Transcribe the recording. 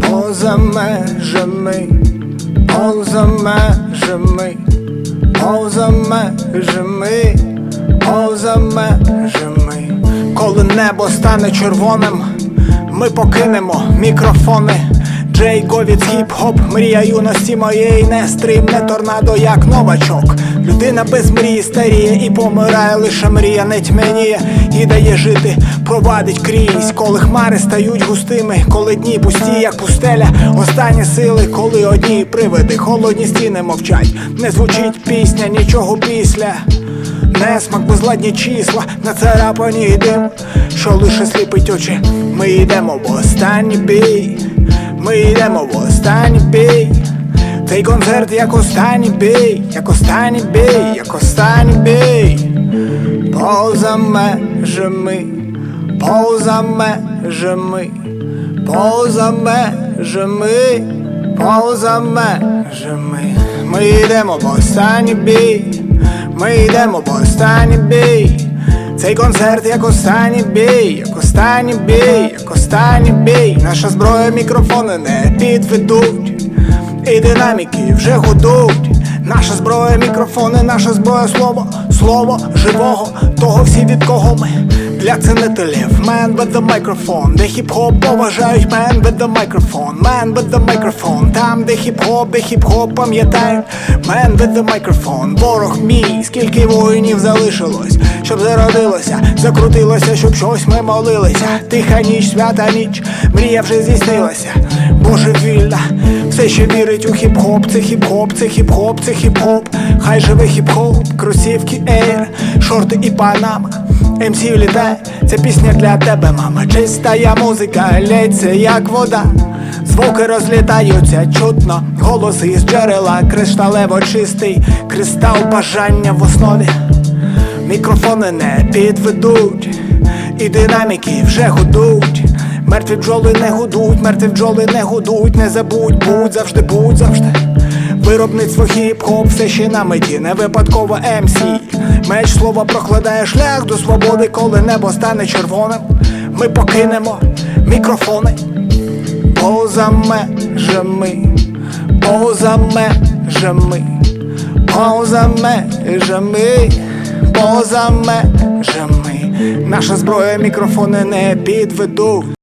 поза межами, поза межами, поза межами, поза межами. Коли небо стане червоним, ми покинемо мікрофони. Джей Говіц хіп-хоп, мрія юності моєї нестримне торнадо, як новачок. Людина без мрії старіє і помирає, лише мрія не тьмяніє і дає жити, провадить крізь, коли хмари стають густими, коли дні пусті, як пустеля. Останні сили, коли одні привиди, холодні стіни мовчать. Не звучить пісня, нічого після. Несмак, безладні числа, нацарапані і дим, що лише сліпить очі. Ми йдемо в останній бій, ми йдемо в останній бій. Цей концерт як останній бій, як останній бій, як останній бій. Поза межами, поза межами, поза межами, поза межами. Ми йдемо в останній бій, ми йдемо в останній бій. Цей концерт як останній бій, як останній бій, як останній бій. Наша зброя мікрофони не підведуть. І динаміки вже гудуть. Наша зброя, мікрофони, наша зброя, слово, слово живого, того всі від кого ми для цінителів. Man with the microphone, де хіп-хоп поважають man with the microphone, man with the microphone, там, де хіп-хоп, де хіп-хоп пам'ятають Man with the microphone, ворог мій, скільки воїнів залишилось, щоб зародилося, закрутилося, щоб щось ми молилися. Тиха ніч, свята ніч, мрія вже здійснилася, божевільна, все ще вірить у хіп-хоп, це хіп-хоп, це хіп-хоп, це хіп-хоп, хай живе хіп-хоп, кросівки Air, шорти і панама. МС літає, це пісня для тебе, мама. Чистая музика, лється як вода. Звуки розлітаються чутно, голоси з джерела, кришталево чистий, кристал бажання в основі. Мікрофони не підведуть, і динаміки вже гудуть. Мертві бджоли не гудуть, мертві бджоли не гудуть, не забудь, будь завжди, будь завжди. Виробництво хіп-хоп все ще на меті, не випадково МС Меч слова прокладає шлях до свободи, коли небо стане червоним. Ми покинемо мікрофони поза межами, поза межами, поза межами, поза межами. Наша зброя мікрофони не підведуть.